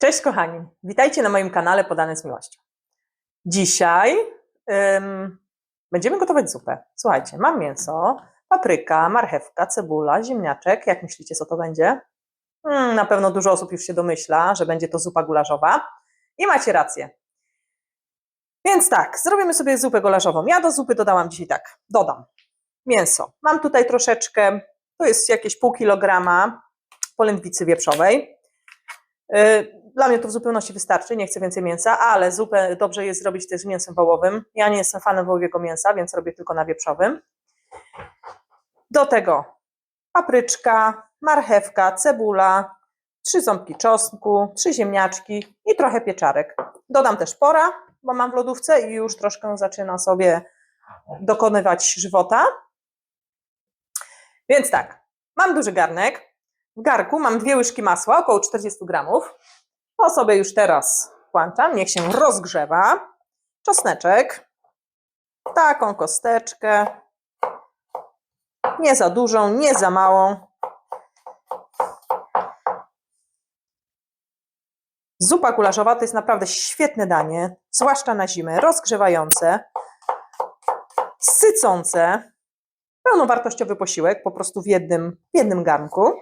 Cześć kochani, witajcie na moim kanale Podane z Miłością. Dzisiaj ym, będziemy gotować zupę. Słuchajcie, mam mięso, papryka, marchewka, cebula, ziemniaczek. Jak myślicie, co to będzie? Mm, na pewno dużo osób już się domyśla, że będzie to zupa gulaszowa. I macie rację. Więc tak, zrobimy sobie zupę gulaszową. Ja do zupy dodałam dzisiaj tak, dodam mięso. Mam tutaj troszeczkę, to jest jakieś pół kilograma polędwicy wieprzowej. Yy, Dla mnie to w zupełności wystarczy, nie chcę więcej mięsa, ale zupę dobrze jest zrobić też z mięsem wołowym. Ja nie jestem fanem wołowiego mięsa, więc robię tylko na wieprzowym. Do tego papryczka, marchewka, cebula, trzy ząbki czosnku, trzy ziemniaczki i trochę pieczarek. Dodam też pora, bo mam w lodówce i już troszkę zaczyna sobie dokonywać żywota. Więc tak, mam duży garnek. W garku mam dwie łyżki masła, około 40 gramów. To sobie już teraz włączam, niech się rozgrzewa. Czosneczek, taką kosteczkę, nie za dużą, nie za małą. Zupa gulaszowa to jest naprawdę świetne danie, zwłaszcza na zimę, rozgrzewające, sycące, pełnowartościowy posiłek po prostu w jednym, w jednym garnku.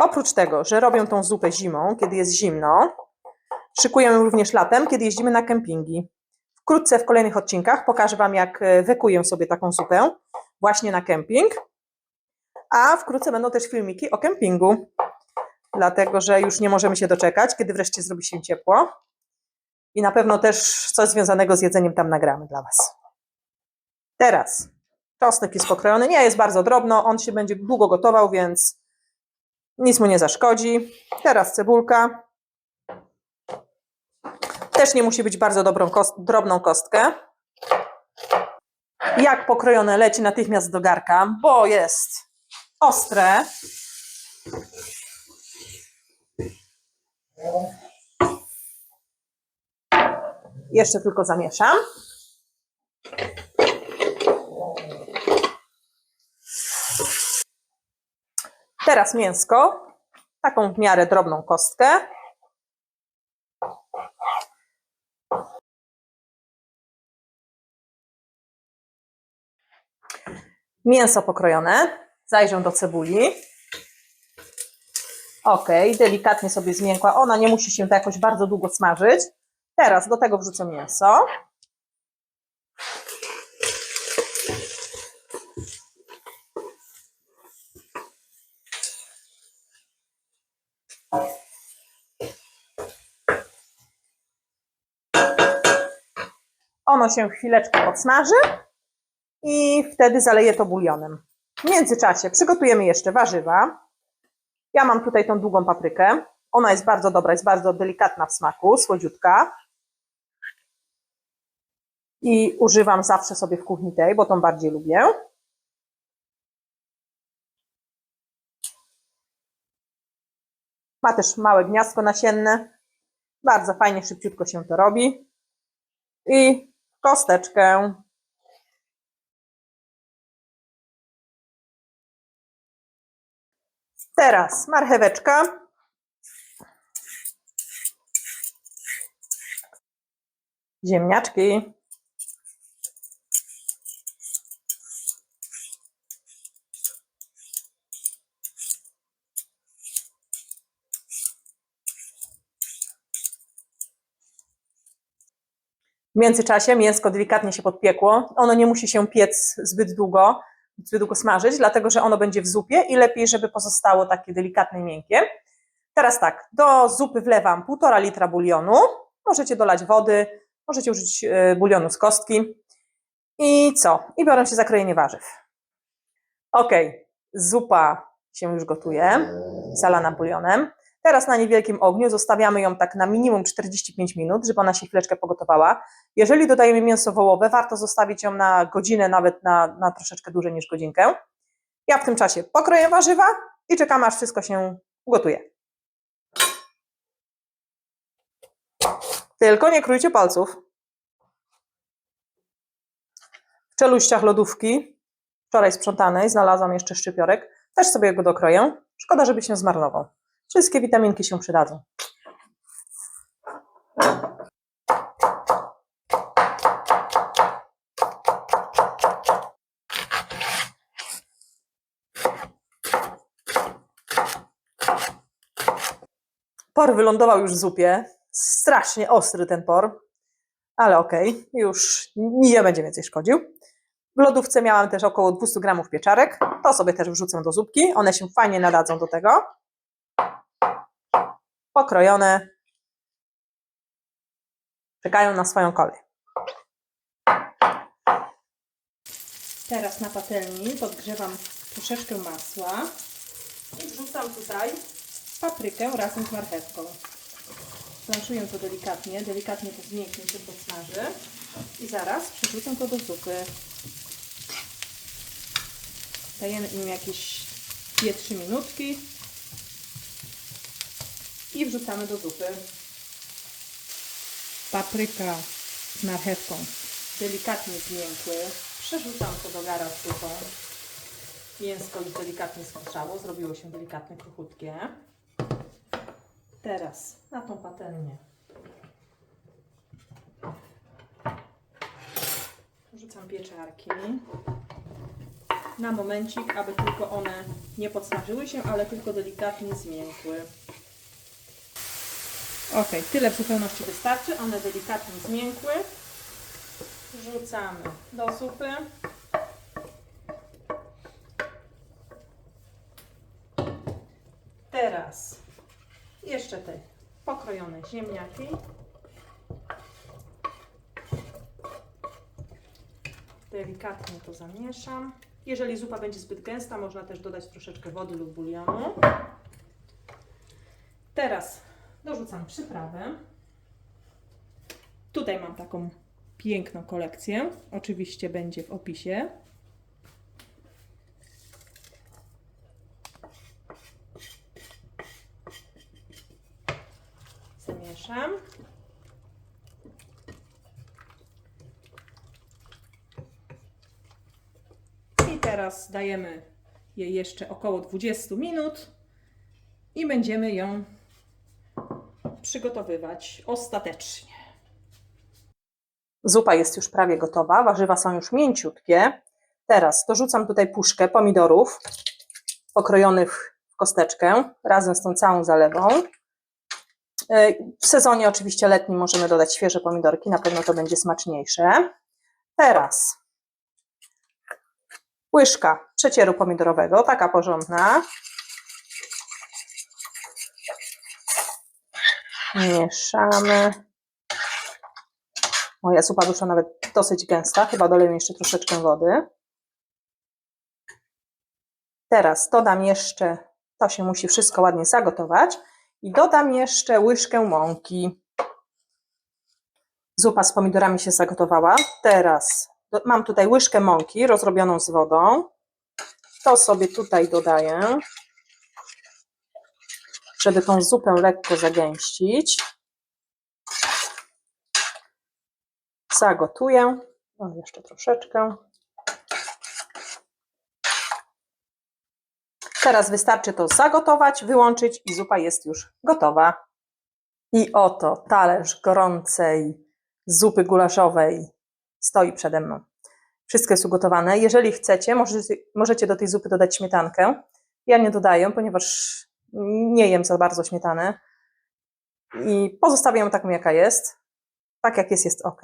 Oprócz tego, że robią tą zupę zimą, kiedy jest zimno, szykują ją również latem, kiedy jeździmy na kempingi. Wkrótce w kolejnych odcinkach pokażę Wam, jak e, wekuję sobie taką zupę właśnie na kemping. A wkrótce będą też filmiki o kempingu, dlatego że już nie możemy się doczekać, kiedy wreszcie zrobi się ciepło. I na pewno też coś związanego z jedzeniem tam nagramy dla Was. Teraz czosnek jest pokrojony, nie jest bardzo drobno, on się będzie długo gotował, więc nic mu nie zaszkodzi. Teraz cebulka. Też nie musi być bardzo dobrą kost, drobną kostkę. Jak pokrojone leci natychmiast do garka, bo jest ostre. Jeszcze tylko zamieszam. Teraz mięsko, taką w miarę drobną kostkę. Mięso pokrojone, zajrzę do cebuli. Ok, delikatnie sobie zmiękła. Ona nie musi się to jakoś bardzo długo smażyć. Teraz do tego wrzucę mięso. Ono się chwileczkę podsmaży i wtedy zaleję to bulionem. W międzyczasie przygotujemy jeszcze warzywa. Ja mam tutaj tą długą paprykę. Ona jest bardzo dobra, jest bardzo delikatna w smaku, słodziutka. I używam zawsze sobie w kuchni tej, bo tą bardziej lubię. Ma też małe gniazdko nasienne. Bardzo fajnie, szybciutko się to robi. I kosteczkę. Teraz marcheweczka. Ziemniaczki. W międzyczasie mięsko delikatnie się podpiekło. Ono nie musi się piec zbyt długo, zbyt długo smażyć, dlatego że ono będzie w zupie i lepiej, żeby pozostało takie delikatne miękkie. Teraz tak, do zupy wlewam 1,5 litra bulionu. Możecie dolać wody, możecie użyć e, bulionu z kostki. I co? I biorę się za krojenie warzyw. Ok, zupa się już gotuje, zalana bulionem. Teraz na niewielkim ogniu zostawiamy ją tak na minimum 45 minut, żeby ona się chwileczkę pogotowała. Jeżeli dodajemy mięso wołowe, warto zostawić ją na godzinę, nawet na, na troszeczkę dłużej niż godzinkę. Ja w tym czasie pokroję warzywa i czekam, aż wszystko się ugotuje. Tylko nie krójcie palców. W czeluściach lodówki, wczoraj sprzątanej, znalazłam jeszcze szczypiorek. Też sobie go dokroję. Szkoda, żeby się zmarnował. Wszystkie witaminki się przydadzą. Por wylądował już w zupie. Strasznie ostry ten por, ale okej, już nie będzie więcej szkodził. W lodówce miałam też około 200 gramów pieczarek. To sobie też wrzucę do zupki. One się fajnie nadadzą do tego. Pokrojone. Czekają na swoją kolej. Teraz na patelni podgrzewam troszeczkę masła i wrzucam tutaj paprykę razem z marchewką. Planszuję to delikatnie, delikatnie to zmięknie się podsmaży i zaraz przerzucam to do zupy. Dajemy im jakieś 2-3 minutki i wrzucamy do zupy. Papryka z marchewką delikatnie zmiękły. Przerzucam to do gara z zupą. Mięsko już delikatnie skruszało, zrobiło się delikatnie kruchutkie. Teraz na tą patelnię rzucam pieczarki. Na momencik, aby tylko one nie podsmażyły się, ale tylko delikatnie zmiękły. Ok, tyle w zupełności wystarczy. One delikatnie zmiękły. Wrzucamy do zupy. Teraz jeszcze te pokrojone ziemniaki. Delikatnie to zamieszam. Jeżeli zupa będzie zbyt gęsta, można też dodać troszeczkę wody lub bulionu. Teraz dorzucam przyprawę. Tutaj mam taką piękną kolekcję. Oczywiście będzie w opisie. Zamieszam. I teraz dajemy jej jeszcze około 20 minut i będziemy ją przygotowywać ostatecznie. Zupa jest już prawie gotowa, warzywa są już mięciutkie. Teraz dorzucam tutaj puszkę pomidorów pokrojonych w kosteczkę razem z tą całą zalewą. W sezonie oczywiście letnim możemy dodać świeże pomidorki, na pewno to będzie smaczniejsze. Teraz łyżka przecieru pomidorowego, taka porządna. Mieszamy. Moja zupa wyszła nawet dosyć gęsta, chyba doleję jeszcze troszeczkę wody. Teraz dodam jeszcze, to się musi wszystko ładnie zagotować i dodam jeszcze łyżkę mąki. Zupa z pomidorami się zagotowała. Teraz mam tutaj łyżkę mąki rozrobioną z wodą. To sobie tutaj dodaję, żeby tą zupę lekko zagęścić. zagotuję. O, jeszcze troszeczkę. Teraz wystarczy to zagotować, wyłączyć i zupa jest już gotowa. I oto talerz gorącej zupy gulaszowej stoi przede mną. Wszystko jest ugotowane. Jeżeli chcecie, możecie, możecie do tej zupy dodać śmietankę. Ja nie dodaję, ponieważ nie jem za bardzo śmietany. I pozostawiam ją taką, jaka jest tak jak jest, jest ok.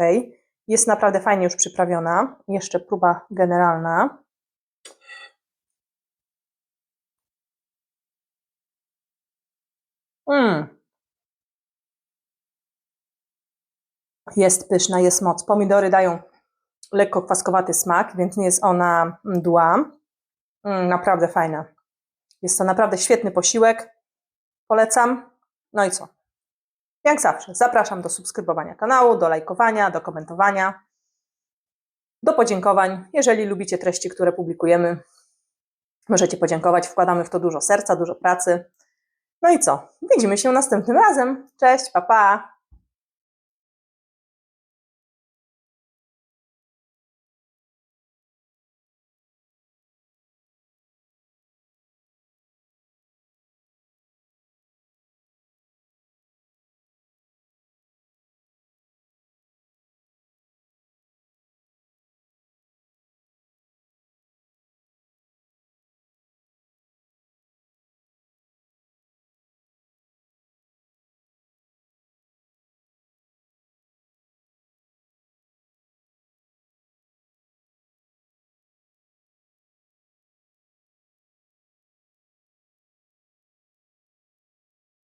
Jest naprawdę fajnie już przyprawiona. Jeszcze próba generalna. Mm. Jest pyszna, jest moc. Pomidory dają lekko kwaskowaty smak, więc nie jest ona mdła. Mm, naprawdę fajna. Jest to naprawdę świetny posiłek. Polecam. No i co? Jak zawsze, zapraszam do subskrybowania kanału, do lajkowania, do komentowania, do podziękowań. Jeżeli lubicie treści, które publikujemy, możecie podziękować. Wkładamy w to dużo serca, dużo pracy. No i co? Widzimy się następnym razem. Cześć, pa pa!